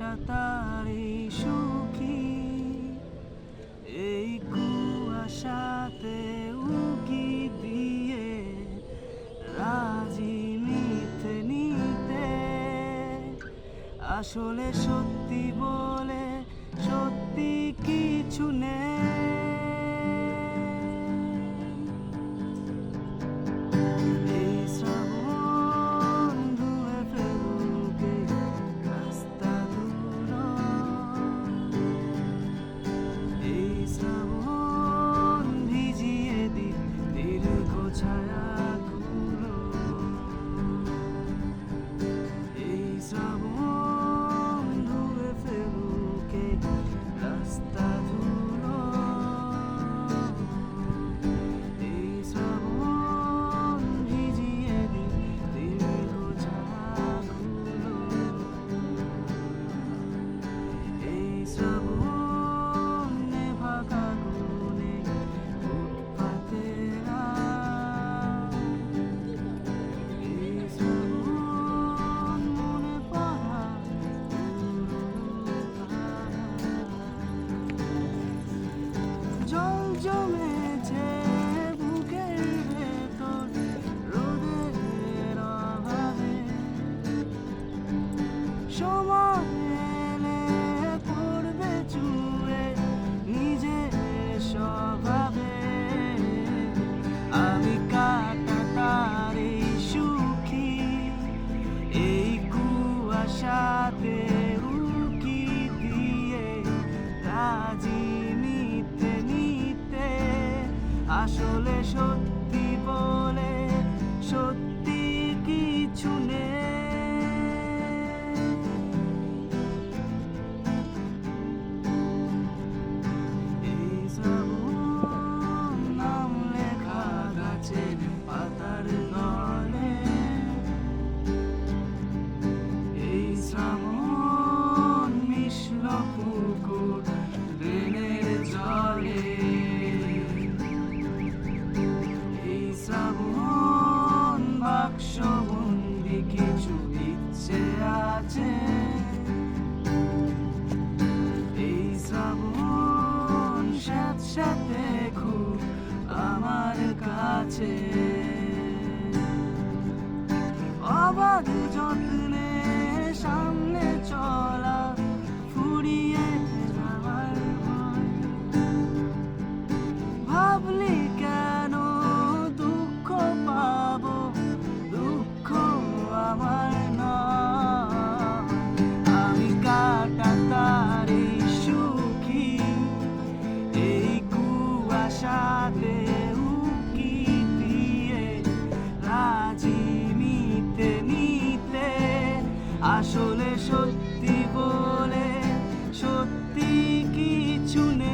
মনটা তারে সুখী। এই কুয়াশাতে উকি দিয়ে রাজি নিতে নিতে। আসলে সত্যি বলে সত্যি কিছু নেই। পুকুর ঋণের জলে। এই শ্রাবণ বাক্স বন্দি কিছু ইচ্ছে আছে। এই শ্রাবণ সাথে খুব আমার কাছে। আমার আমি কাটা তার সুখী, এই দিয়ে নিতে নিতে আসলে সত্যি বলে সত্যি কিছু নেই।